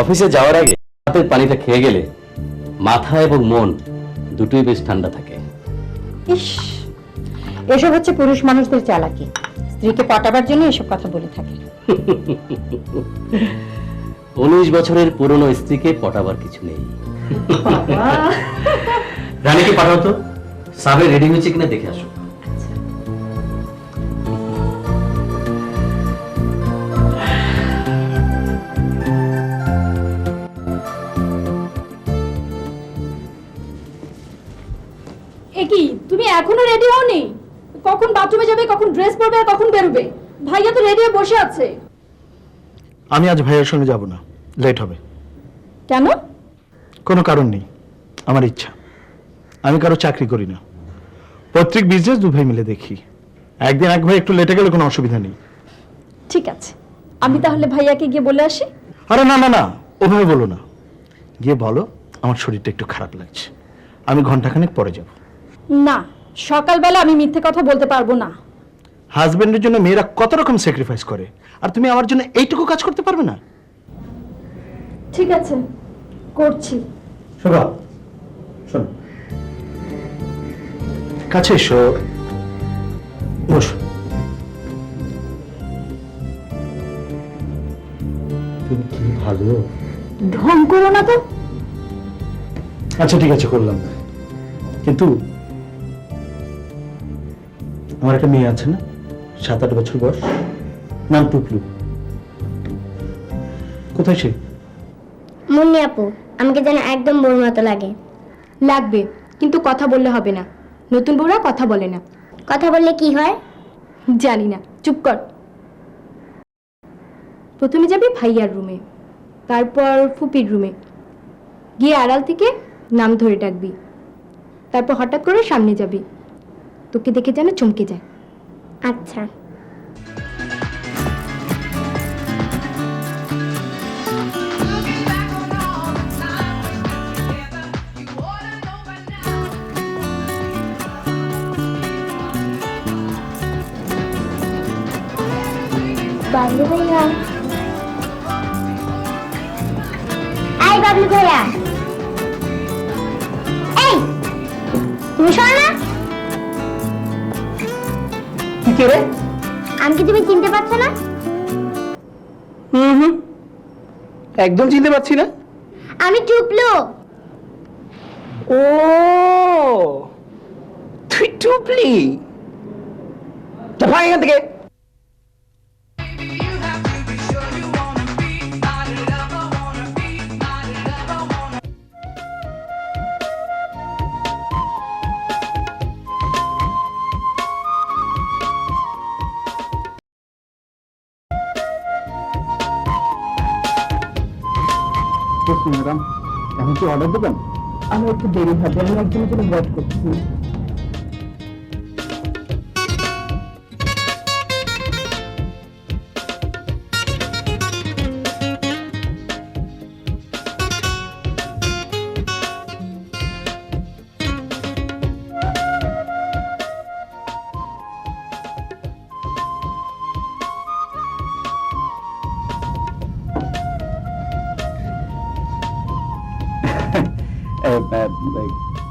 অফিসে যাওয়ার আগে হাতের পানিটা খেয়ে গেলে মাথা এবং মন দুটোই বেশ ঠান্ডা থাকে। ইস এসব হচ্ছে পুরুষ মানুষদের চালাকি। স্ত্রীকে পটাবার জন্য এসব কথা বলে থাকে। উনিশ বছরের পুরনো স্ত্রীকে পটাবার কিছু নেই। রানীকে পাঠাও তো। সাবে রেডি হয়েছে কিনা দেখে আসো। এখনও রেডি হওনি কখন বাথরুমে যাবে কখন ড্রেস পরবে আর কখন বেরোবে? ভাইয়া তো রেডি বসে আছে। আমি আজ ভাইয়ের সঙ্গে যাব না। লেট হবে। কেন? কোনো কারণ নেই। আমার ইচ্ছা। আমি কারও চাকরি করি না। পৈতৃক বিজনেস দু ভাই মিলে দেখি। একদিন এক ভাই একটু লেটে গেলে কোনো অসুবিধা নেই। ঠিক আছে। আমি তাহলে ভাইয়াকে গিয়ে বলে আসি? আরে না না না। ওভাবে বলো না। গিয়ে বলো আমার শরীরটা একটু খারাপ লাগছে। আমি ঘন্টাখানেক পরে যাব। না। সকালবেলা আমি মিথ্যে কথা বলতে পারব না। হাজবেন্ডের জন্য মেয়েরা কত রকম স্যাক্রিফাইস করে? আর তুমি আমার জন্য এইটুকু কাজ করতে পারবে না? ঠিক আছে করছি। শোভা শোন। কাছে এসো। বসো। তুমি কি ভালো? ঢং করো না তো। আচ্ছা ঠিক আছে করলাম না। কিন্তু আমার একটা মেয়ে আছে না? সাত আট বছর বয়স। নাম টুকলু কোথায় সে? মুন্নি আপু আমাকে যেন একদম বোর মতো লাগে। লাগবে কিন্তু কথা বললে হবে না। নতুন বউরা কথা বলে না। কথা বললে কি হয়? জানি না চুপ কর। প্রথমে যাবি ভাইয়ার রুমে তারপর ফুপির রুমে। গিয়ে আড়াল থেকে নাম ধরে ডাকবি। তারপর হঠাৎ করে সামনে যাবি। তোকে দেখে যেন চমকে যায়। আচ্ছা। বাবলু ভাইয়া। এই বাবলু ভাইয়া। এই তুমি শোনো না? কি আমাকে তুমি চিনতে পারছ না? হুম হুম। একদম চিনতে পারছি না। আমি টুপলু। ও তুই টুপলি? তা ভাই এখান থেকে। ম্যাডাম এখন কি অর্ডার দেবেন? আমি একটু দেরি হবে আমি একজনের জন্য ওয়েট করছি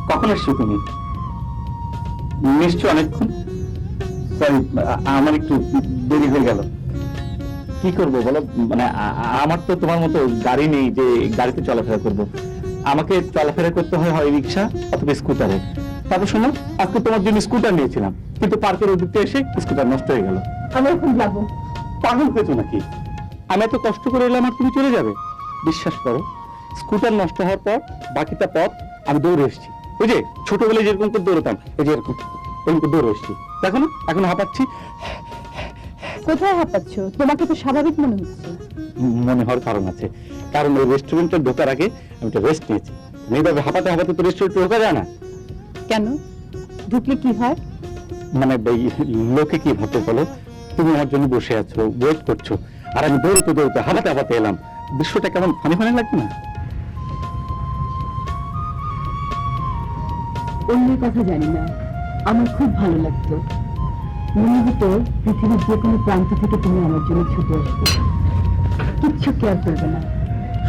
কখন এসছো তুমি নিশ্চয় অনেকক্ষণ? সরি আমার একটু দেরি হয়ে গেল। কি করব বলো? মানে আমার তো তোমার মতো গাড়ি নেই যে গাড়িতে চলাফেরা করব। আমাকে চলাফেরা করতে হয় হয় রিক্সা অথবা স্কুটারে। তারপর শোনো আজকে তোমার জন্য স্কুটার নিয়েছিলাম। কিন্তু পার্কের ওদিকতে এসে স্কুটার নষ্ট হয়ে গেল। আমি এখন যাব। পাগল হয়েছো নাকি? আমি এত কষ্ট করে এলাম আর তুমি চলে যাবে? বিশ্বাস করো স্কুটার নষ্ট হওয়ার পর বাকিটা পথ আমি দৌড়ে এসেছি। ওই যে ছোটবেলায় যেরকম করে দৌড়তাম এই যে এরকম এরকম করে দৌড়ে এসেছি। দেখো না এখন হাঁপাচ্ছি। কোথায় হাঁপাচ্ছ? তোমাকে তো স্বাভাবিক মনে হচ্ছে। মনে হওয়ার কারণ আছে। কারণ ওই রেস্টুরেন্টে ঢোকার আগে আমি একটা রেস্ট নিয়েছি। এইভাবে হাঁপাতে হাঁপাতে তো রেস্টুরেন্টে ঢোকা যায় না। কেন? ঢুকলে কি হয়? মানে লোকে কি ভাবতে বলো? তুমি আমার জন্য বসে আছো ওয়েট করছ। আর আমি দৌড়তে দৌড়তে হাবাতে হাবাতে এলাম। দৃশ্যটা কেমন ফানি ফানি লাগবে না? অন্য কথা জানি না। আমার খুব ভালো লাগতো। মনে হতো পৃথিবীর যে কোনো প্রান্ত থেকে তুমি আমার জন্য ছুটে আসবে। কিচ্ছু কেয়ার করবে না।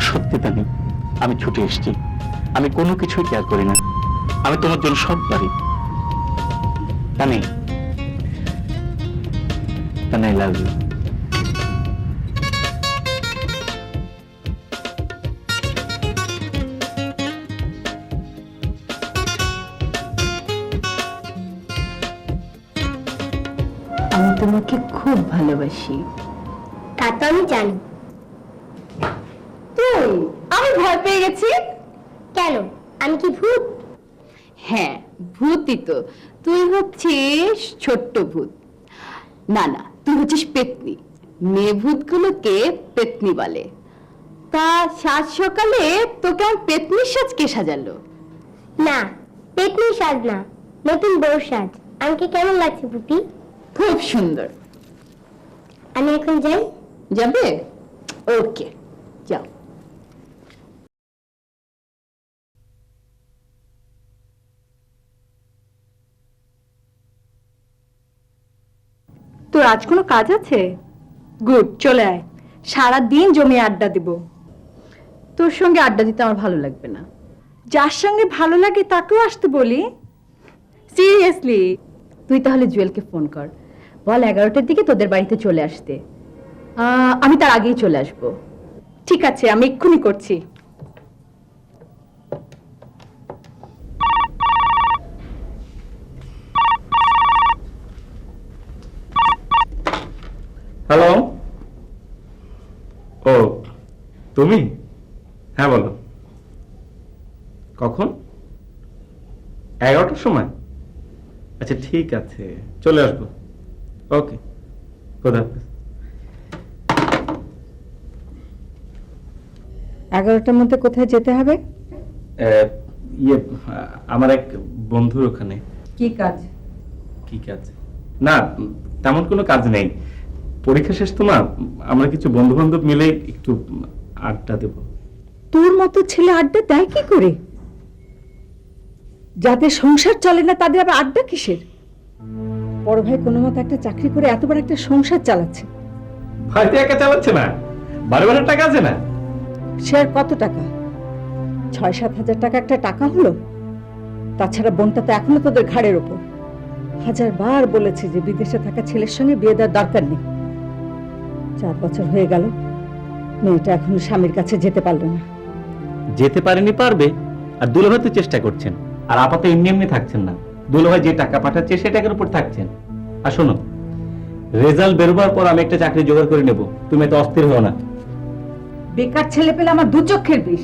সত্যি তানি, আমি ছুটে এসেছি। আমি কোনো কিছুই কেয়ার করি না। আমি তোমার জন্য সব পারি। তানি তানি ইউ তোমাকে খুব ভালোবাসি। তা তো আমি জানি। তুই? আমি ভয় পেয়ে গেছি। কেন? আমি কি ভূত? হ্যাঁ ভূতই তো। তুই হচ্ছিস ছোট্ট ভূত। না না তুই হচ্ছিস পেতনি। মেয়ে ভূতগুলোকে পেতনি বলে। তা সাজ সকালে তোকে আমার পেতনির সাজ কে সাজালো? না পেটনি সাজ না নতুন বউ সাজ। আমাকে কেমন লাগছে পুপি? খুব সুন্দর। আমি এখন যাই? যাবে? ওকে যাও। তোর আজ কোনো কাজ আছে? গুড চলে আয়। সারা দিন জমি আড্ডা দিব। তোর সঙ্গে আড্ডা দিতে আমার ভালো লাগবে না। যার সঙ্গে ভালো লাগে তাকেও আসতে বলি। সিরিয়াসলি। তুই তাহলে জুয়েলকে ফোন কর। বল এগারোটার দিকে তোদের বাড়িতে চলে আসতে। আমি তার আগেই চলে আসব। ঠিক আছে, আমি এক্ষুনি করছি। হ্যালো ও, তুমি? হ্যাঁ বলো। কখন? এগারোটার সময়? আচ্ছা ঠিক আছে। চলে আসব। ওকে। খোদা এগারোটার মধ্যে কোথায় যেতে হবে? ইয়ে আমার এক বন্ধুর ওখানে। কি কাজ? কি কাজ? না তেমন কোনো কাজ নেই। পরীক্ষা শেষ তো না আমরা কিছু বন্ধু বান্ধব মিলে একটু আড্ডা দেব। তোর মতো ছেলে আড্ডা দেয় কি করে? যাদের সংসার চলে না তাদের আবার আড্ডা কিসের? বড় ভাই কোনো মতো একটা চাকরি করে এত বড় একটা সংসার চালাচ্ছে। একা চালাচ্ছে না। বারো বারো টাকা আছে না? সে আর কত টাকা? ছয় সাত হাজার টাকা একটা টাকা হলো? তাছাড়া বোনটা তো এখনও তোদের ঘাড়ের ওপর। হাজার বার বলেছে যে বিদেশে থাকা ছেলের সঙ্গে বিয়ে দেওয়ার দরকার নেই। চার বছর হয়ে গেল মেয়েটা এখনও স্বামীর কাছে যেতে পারল না। যেতে পারেনি পারবে। আর দুলাভাই তো চেষ্টা করছেন। আর আপাতত এমনি এমনি থাকছেন না। দুলাভাই যে টাকা পাঠাচ্ছে সে টাকার উপর থাকছেন। আর শোনো রেজাল্ট বেরোবার পর আমি একটা চাকরি জোগাড় করে নেব। তুমি এত অস্থির হও না। বেকার ছেলে পেলে আমার দু চক্ষের বিষ।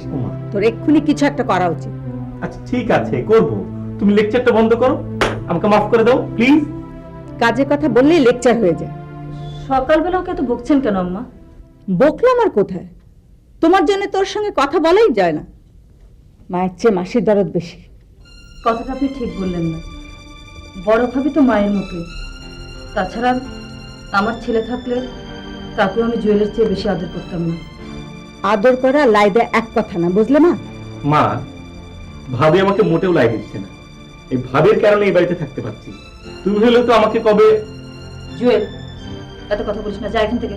তোর এক্ষুনি কিছু একটা করা উচিত। আচ্ছা ঠিক আছে করব। তুমি লেকচারটা বন্ধ করো। আমাকে মাফ করে দাও প্লিজ। কাজের কথা বললেই লেকচার হয়ে যায়। সকালবেলা ওকে এত বকছেন কেন আম্মা? বকলাম আর কোথায়? তোমার জন্য তোর সঙ্গে কথা বলাই যায় না। মায়ের চেয়ে মাসির দরদ বেশি। কথাটা আপনি ঠিক বললেন না। বড় ভাবি তো মায়ের মতোই। তাছাড়া আমার ছেলে থাকলে তাকেও আমি জুয়েলের চেয়ে বেশি আদর করতাম না। আদর করা লাই দেয়া এক কথা না বুঝলে মা? মা ভাবি আমাকে মোটেও লাই দিচ্ছে না। এই ভাবের কারণে এই বাড়িতে থাকতে পারছি। তুমি হলে তো আমাকে কবে জুয়েল এত কথা বলিস না যা এখান থেকে।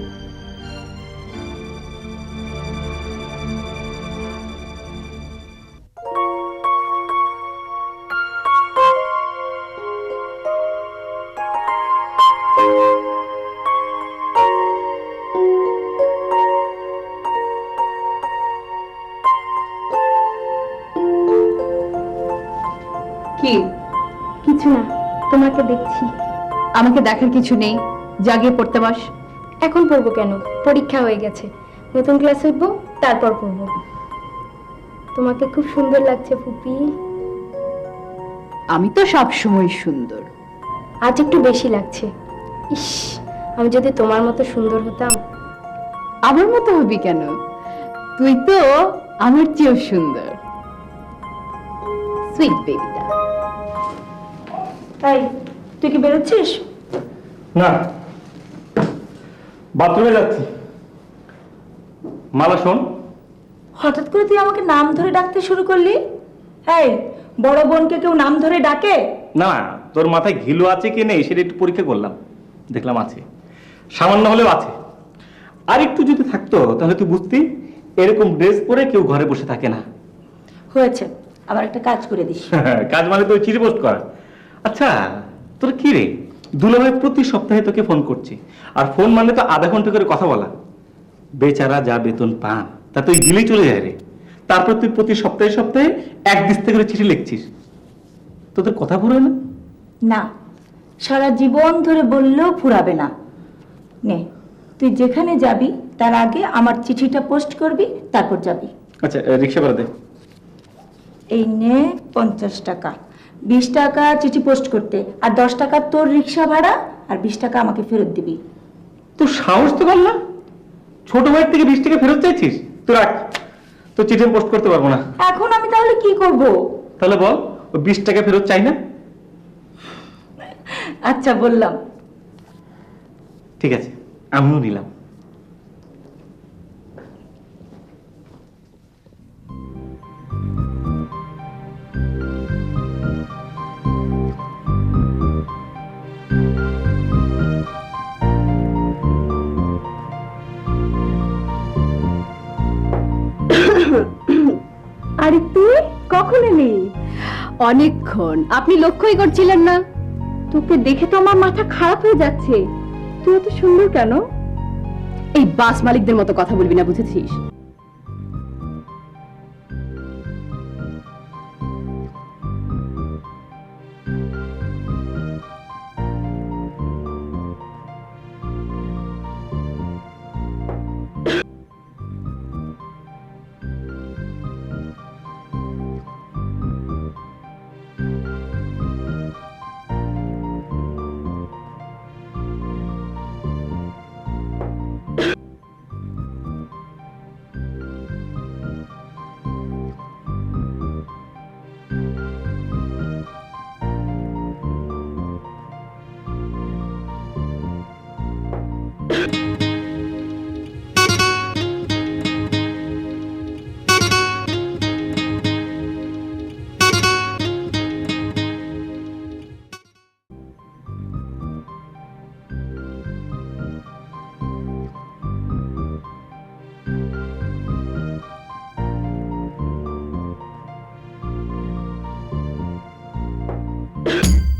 আমাকে দেখার কিছু নেই। জাগিয়ে পড়তে বাস। এখন পড়ব কেন? পরীক্ষা হয়ে গেছে। নতুন ক্লাস উঠবো তারপর পড়ব। তোমাকে খুব সুন্দর লাগছে ফুপি। আমি তো সব সময় সুন্দর। আজ একটু বেশি লাগছে। ইস আমি যদি তোমার মতো সুন্দর হতাম। আমার মতো হবি কেন? তুই তো আমার চেয়েও সুন্দর। সুইট বেবিটা তাই তুই কি বেরোচ্ছিস? না। বাথরুমে যাচ্ছি। মালা শোন। হঠাৎ করে তুই আমাকে নাম ধরে ডাকতে শুরু করলি? এই বড় বোনকে কেউ নাম ধরে ডাকে? না তোর মাথায় ঘিলু আছে কি নেই সেটা একটু পরীক্ষা করলাম। দেখলাম আছে। সামান্য হলেও আছে। আর একটু যদি থাকতো তাহলে তুই বুঝতি এরকম ড্রেস পরে কেউ ঘরে বসে থাকে না। হয়েছে। আবার একটা কাজ করে দিস। কাজ মানে তুই চিঠি পোস্ট করা। আচ্ছা তোর কি রে? দুলাভাই প্রতি সপ্তাহে তোকে ফোন করছে। আর ফোন মানে তো আধা ঘণ্টা করে কথা বলা। বেচারা যা বেতন পান তা তুই দিলেই চলে যায় রে। তারপর তুই প্রতি সপ্তাহে সপ্তাহে এক দিস্তে করে চিঠি লিখছিস। তোদের কথা ভরে না? না সারা জীবন ধরে বললেও ফুরাবে না। নে তুই যেখানে যাবি তার আগে আমার চিঠিটা পোস্ট করবি তারপর যাবি। আচ্ছা রিক্সা ভাড়া দে। এই নে পঞ্চাশ টাকা। বিশ টাকা চিঠি পোস্ট করতে আর দশ টাকা তোর রিক্সা ভাড়া আর বিশ টাকা আমাকে ফেরত দিবি। তোর সাহস তো না? ছোট ভাইয়ের থেকে বিশ টাকা ফেরত চাইছিস? তুই রাখ তোর চিঠি পোস্ট করতে পারব না। এখন আমি তাহলে কি করব? তাহলে বল ও বিশ টাকা ফেরত চাই না? আচ্ছা বললাম। ঠিক আছে আমিও নিলাম। অনেকক্ষণ। আপনি লক্ষ্যই করছিলেন না। তোকে দেখে তো আমার মাথা খারাপ হয়ে যাচ্ছে। তুই এত সুন্দর কেন? এই বাস মালিকদের মতো কথা বলবি না, বুঝেছিস?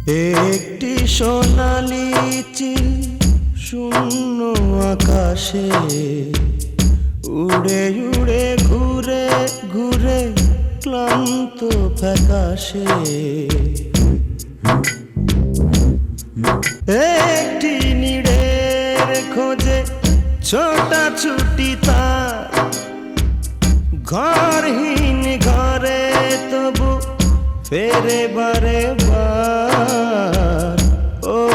একটি সোনালি চিল শূন্য আকাশে উড়ে উড়ে ঘুরে ঘুরে ক্লান্ত ফ্যাকাশে। একটি নিড়ের খোঁজে ছোটা ছুটি তার ঘরহীন ঘরে তবু ফেরে বারে বার। ও।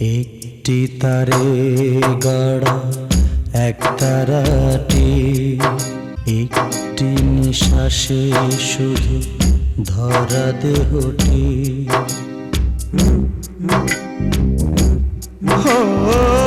একটি তারে গাড়া এক তারাটি। একটি নিঃশ্বাসে শুধু ধরা দেহটি। ও